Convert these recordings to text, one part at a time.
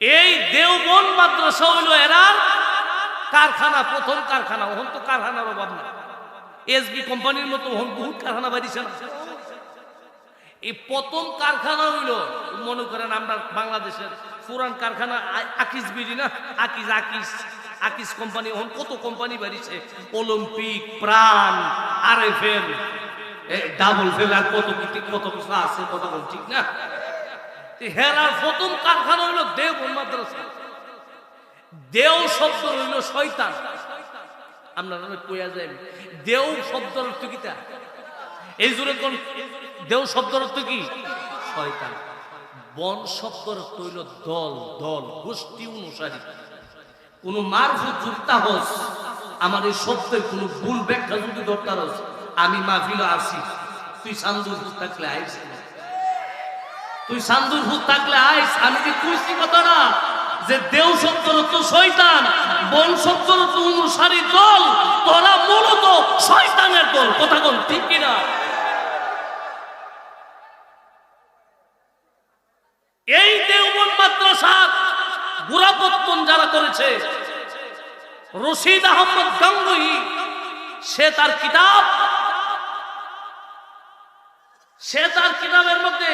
এই দেওবন মাদ্রাসা হইল এরা কারখানা, প্রথম কারখানা ওহন তো কারখানার অভাব না এসবি কোম্পানির মতো ওহন বহুত কারখানা বাড়িছে না। এই প্রথম কারখানা হইল, মনে করেন আমরা বাংলাদেশের পুরান কারখানা আকিস বিডি না? আকিস আকিস আকিস কোম্পানি ওহন কত company বাড়িছে? Olympic Pran R F L double fail আর কত কত কিছু আছে কত ঠিক না? হেরার প্রথম কারখানা হইল দেব মাদ্রাসা। দেও শব্দ হইল শয়তান। আপনারা কইয়া যায় দেও শব্দের অর্থ কিতা এই জোরে কোন? দেও শব্দের অর্থ কি? শয়তান। বন শব্দের অর্থ হইল দল দল, গোষ্ঠী অনুসারী। কোন মারফুত যুক্তা হস, আমার এই শব্দের কোন ভুল ব্যাখ্যা যদি দরকার হস, আমি মাহফিল আসি। তুই সান্দুর থাকলে আইস। তুই সান্দুর ভূত থাকলে আইস, আমি কি খুশি কথা না? যে দেও অর্থ শয়তান, বন অর্থ অনুসারী দল, তোরা মূলত শয়তানের দল। কথা কোন ঠিক কিনা? এই দেওবন মাদ্রাসা গুরাপত্তন যারা করেছে, রশিদ আহমদ গাঙ্গুহি, সে তার কিতাব, সে তার কিতাবের মধ্যে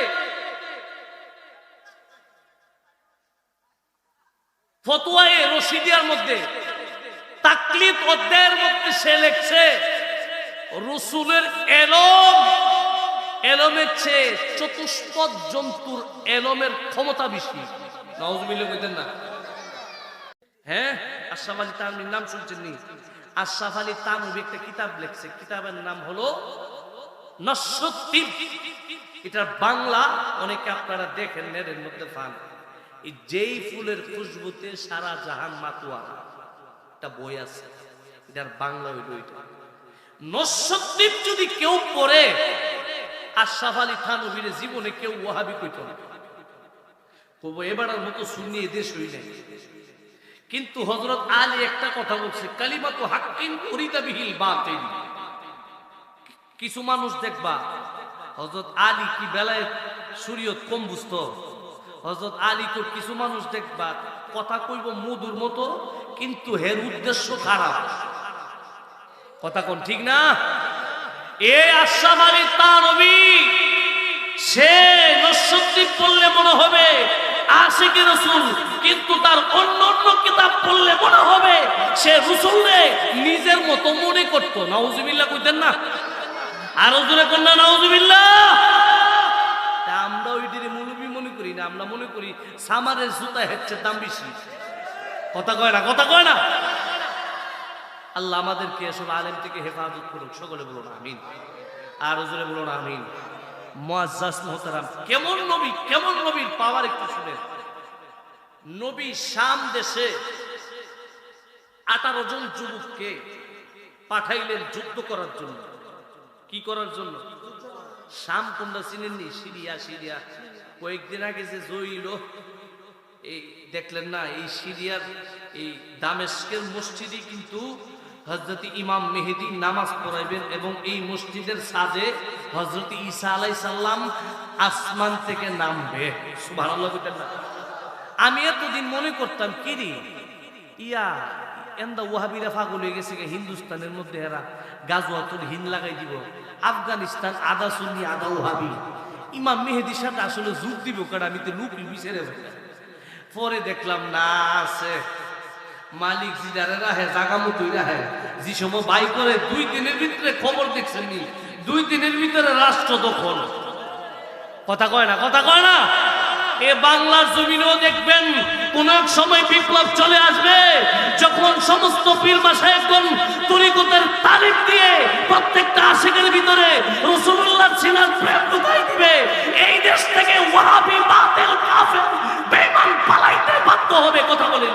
ফতুয়ায়ে রশিদিয়ার মধ্যে। তাকলিফ অধ্যায়ের মধ্যে সে লেখছে, রসুলের এলম, এলমের চেয়ে চতুষ্পদ জন্তুর এলমের ক্ষমতা বেশি। না। হ্যাঁ নাম শুনছেন তানভী একটা কিতাব লিখছে। কিতাবের নাম হলো নশ্বতীব এটার বাংলা অনেকে আপনারা দেখেন, নেটের মধ্যে পান এই যেই ফুলের খুশবুতে সারা জাহান মাতুয়া। একটা বই আছে, এটার বাংলা এটা নশ্বদ্বীপ যদি কেউ পড়ে, আশরাফ আলী থানবীর জীবনে কেউ ওয়াহাবি কইত না। কব এবারের মতো শুনি এদেশ হই নাই। কিন্তু হজরত আলী একটা কথা বলছে কালিমা তো হাক্কিন বিহিল বাতিল। কিছু মানুষ দেখবা হজরত আলী কি বেলায় শরীয়ত কম বুঝতো হজরত আলী তো কিছু মানুষ দেখবা, কথা কইব মধুর মতো, কিন্তু হের উদ্দেশ্য খারাপ। কথা কোন ঠিক না? এ আশরাফ আলী তানবী সে নশ্বদ্বীপ পড়লে মনে হবে আশিকি রসুল, কিন্তু তার অন্য অন্য কিতাব পড়লে মনে হবে সে রসুলরে নিজের মতো মনে করতো। নাউজুবিল্লাহ কইতেন না? আরও জোরে কন্যা নাউজুবিল্লাহ! না, আমরা মনে করি সামারের জুতা হেচ্ছে দাম বেশি। কথা কয় না, কথা কয় না? আল্লাহ আমাদেরকে এসব আলেম থেকে হেফাজত করুক, সকলে বলুন আমিন। আর জোরে বলুন আমিন। মোহতারাম, কেমন নবী, কেমন নবীর পাওয়ার একটু শুনেন। নবী শাম দেশে আঠারো জন যুবককে পাঠাইলেন যুদ্ধ করার জন্য। কি করার জন্য? শাম কোনটা চিনেননি? Syria Syria. কয়েকদিন আগে যে জইল এই দেখলেন না, এই সিরিয়ার এই দামেস্কের মসজিদে কিন্তু হজরত ইমাম মেহেদি নামাজ পড়াইবেন এবং এই মসজিদের সাজে হজরত ঈসা আলাই সাল্লাম আসমান থেকে নামবে। বলতেন না। আমি এতদিন মনে করতাম, কিরি? ইয়া এন্দা ওয়াহাবিরা পাগল হয়ে গেছে হিন্দুস্তানের মধ্যে এরা। গাজওয়াতুল হিন্দ লাগাই দিব। আফগানিস্তান আদা সুন্নি, আদা ওহাবি ইমাম মেহেদির সাথে আসলে যুগ দিব কারণ আমি তো লুকি বিছেরে পরে দেখলাম, না, আছে। মালিক জিদারে রাহে, জাগা মতোই রাহে। যে সময় বাই করে, দুই দিনের ভিতরে খবর দেখছেন দুই দিনের ভিতরে রাষ্ট্র দখল। কথা কয় না, কথা কয় না? এ বাংলার জমিনেও দেখবেন, কোন এক সময় বিপ্লব চলে আসবে। সমস্ত পীর মাসায়কগণ তরিকতের তালিম দিয়ে প্রত্যেকটা আশিকের ভিতরে রসুল্লাহ ছিলার প্রেম ঢুকাই দিবে। এই দেশ থেকে ওয়াহাবি, বাতিল, কাফের বেমান পালাইতে বাধ্য হবে, কথা বলেন